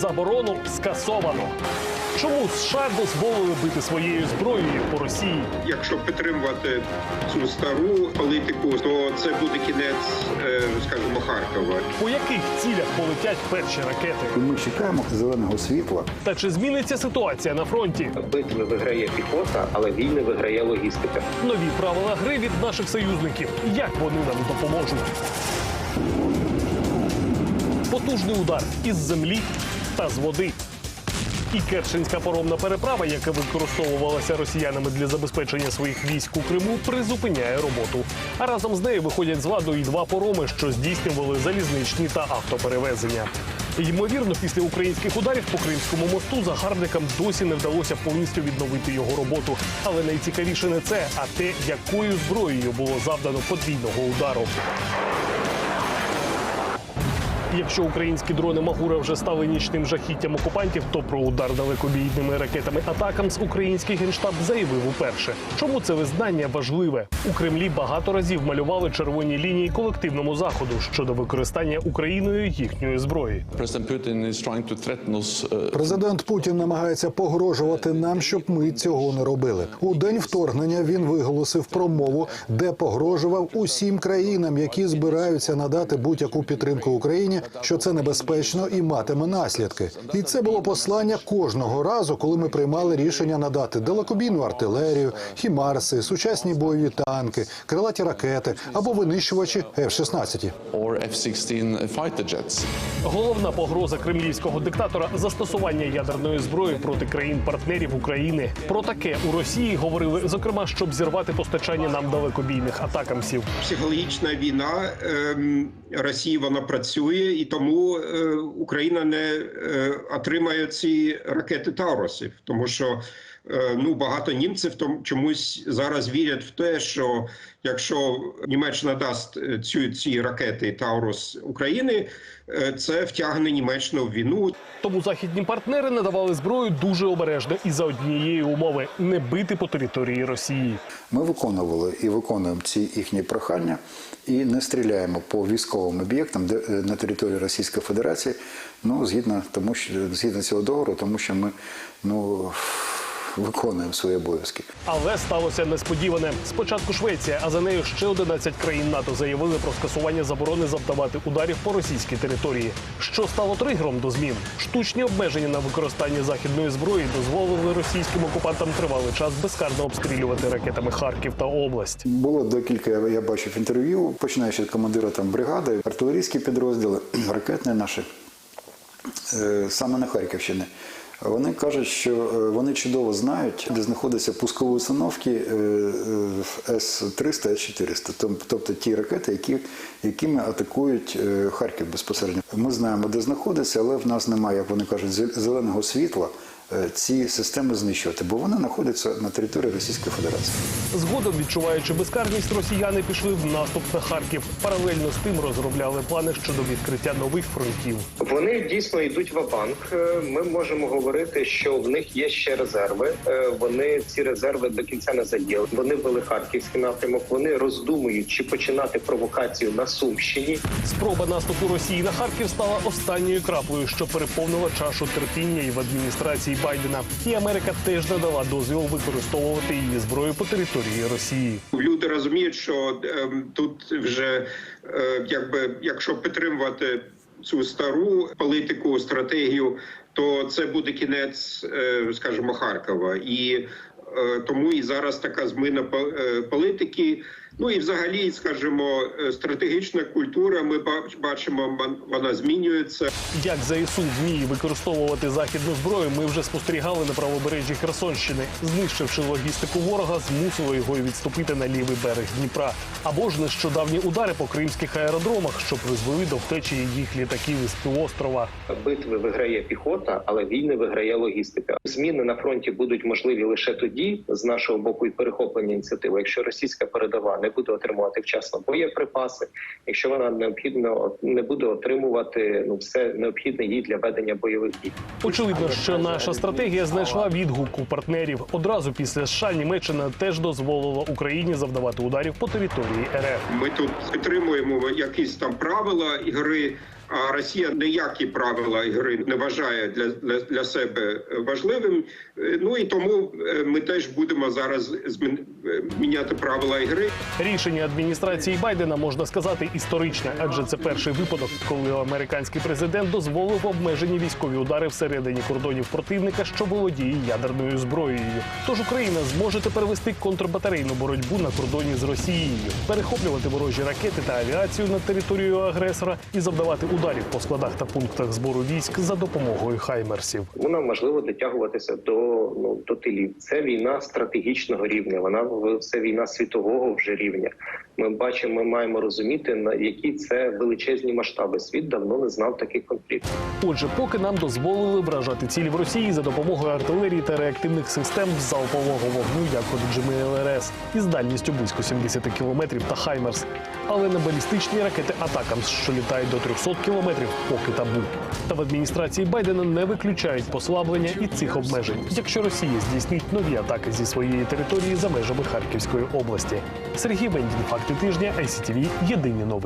Заборону скасовано. Чому США дозволили бити своєю зброєю по Росії? Якщо підтримувати цю стару політику, то це буде кінець, е, скажімо, Харкова. По яких цілях полетять перші ракети? Ми чекаємо зеленого світла. Та чи зміниться ситуація на фронті? Битви виграє піхота, але війни виграє логістика. Нові правила гри від наших союзників. Як вони нам допоможуть? Потужний удар із землі та з води. І Керченська поромна переправа, яка використовувалася росіянами для забезпечення своїх військ у Криму, призупиняє роботу. А разом з нею виходять з ладу і два пороми, що здійснювали залізничні та автоперевезення. Ймовірно, після українських ударів по Кримському мосту загарбникам досі не вдалося повністю відновити його роботу. Але найцікавіше не це, а те, якою зброєю було завдано подвійного удару. Якщо українські дрони Магура вже стали нічним жахіттям окупантів, то про удар далекобійними ракетами атакам з український генштаб заявив уперше. Чому це визнання важливе? У Кремлі багато разів малювали червоні лінії колективному заходу щодо використання Україною їхньої зброї. Президент Путін намагається погрожувати нам, щоб ми цього не робили. У день вторгнення він виголосив промову, де погрожував усім країнам, які збираються надати будь-яку підтримку Україні, що це небезпечно і матиме наслідки. І це було послання кожного разу, коли ми приймали рішення надати далекобійну артилерію, хімарси, сучасні бойові танки, крилаті ракети або винищувачі F-16. or F-16 fighter jets. Головна погроза кремлівського диктатора застосування ядерної зброї проти країн-партнерів України. Про таке у Росії говорили зокрема, щоб зірвати постачання нам далекобійних атакамсів. Психологічна війна ем, Росії вона працює, і тому е, Україна не е, отримає ці ракети Тауросів, тому що ну багато німців тому чомусь зараз вірять в те, що якщо Німеччина дасть е, цю ці ракети Таурус України, е, це втягне Німеччину в війну. Тому західні партнери надавали зброю дуже обережно і за однієї умови не бити по території Росії. Ми виконували і виконуємо ці їхні прохання і не стріляємо по військовим об'єктам де, е, на території Російської Федерації. Ну згідно тому, що згідно цього договору, тому що ми ну виконуємо свої обов'язки. Але сталося несподіване. Спочатку Швеція, а за нею ще 11 країн НАТО заявили про скасування заборони завдавати ударів по російській території. Що стало тригером до змін? Штучні обмеження на використання західної зброї дозволили російським окупантам тривалий час безкарно обстрілювати ракетами Харків та область. Було декілька, я- бачив інтерв'ю, починаючи від командира там бригади, артилерійські підрозділи, ракетні наші, е, саме на Харківщині. Вони кажуть, що е, вони чудово знають, де знаходяться пускові установки е, е, С-300, С-400, тобто ті ракети, які, якими атакують е, Харків безпосередньо. Ми знаємо, де знаходиться, але в нас немає, як вони кажуть, зел- зеленого світла е, ці системи знищувати, бо вони знаходяться на території Російської Федерації. Згодом, відчуваючи безкарність, росіяни пішли в наступ на Харків. Паралельно з тим розробляли плани щодо відкриття нових фронтів. Вони дійсно йдуть в банк. Ми можемо говорити, що в них є ще резерви. Е, Вони ці резерви до кінця не задіяли. Вони ввели харківський напрямок. Вони роздумують, чи починати провокацію на Сумщині. Спроба наступу Росії на Харків стала останньою краплею, що переповнила чашу терпіння і в адміністрації Байдена. І Америка теж надала дозвіл використовувати її зброю по території Росії. Люди розуміють, що ем, тут вже е, якби якщо підтримувати цю стару політику, стратегію, то це буде кінець, е, скажімо, Харкова, і е, тому і зараз така зміна е, політики. Ну і взагалі, скажімо, е, стратегічна культура. Ми бачимо, вон- вона змінюється. Як ЗСУ вміє використовувати західну зброю, ми вже спостерігали на правобережжі Херсонщини. Знищивши логістику ворога, змусило його відступити на лівий берег Дніпра. Або ж нещодавні удари по кримських аеродромах, що призвели до втечі їх літаків із півострова. Битви виграє піхота, але війни виграє логістика. Зміни на фронті будуть можливі лише тоді, з нашого боку, і перехоплення ініціативи, якщо російська передова не буде отримувати вчасно боєприпаси, якщо вона необхідно не буде отримувати ну все необхідне їй для ведення бойових дій. Очевидно, що наша стратегія знайшла відгук у партнерів. Одразу після США Німеччина теж дозволила Україні завдавати ударів по території РФ. Ми тут підтримуємо якісь там правила ігри. А Росія ніякі правила гри не вважає для, для, для себе важливим. Ну і тому е, ми теж будемо зараз змін- е, міняти правила гри. Рішення адміністрації Байдена можна сказати історичне, адже це перший випадок, коли американський президент дозволив обмежені військові удари всередині кордонів противника, що володіє ядерною зброєю. Тож Україна зможе тепер вести контрбатарейну боротьбу на кордоні з Росією, перехоплювати ворожі ракети та авіацію над територією агресора і завдавати ударів по складах та пунктах збору військ за допомогою хаймерсів. Вона можливо дотягуватися до ну до тилів. Це війна стратегічного рівня. Вона це війна світового вже рівня. Ми бачимо, ми маємо розуміти на які це величезні масштаби. Світ давно не знав таких конфліктів. Отже, поки нам дозволили вражати цілі в Росії за допомогою артилерії та реактивних систем залпового вогню, як от GMLRS, із дальністю близько 70 кілометрів та Хаймерс. Але на балістичні ракети атакам, що літають до 300 кілометрів, поки табу. Та в адміністрації Байдена не виключають послаблення і цих обмежень, якщо Росія здійснить нові атаки зі своєї території за межами Харківської області. Сергій Бендін, факти тижня, ICTV, єдині новини.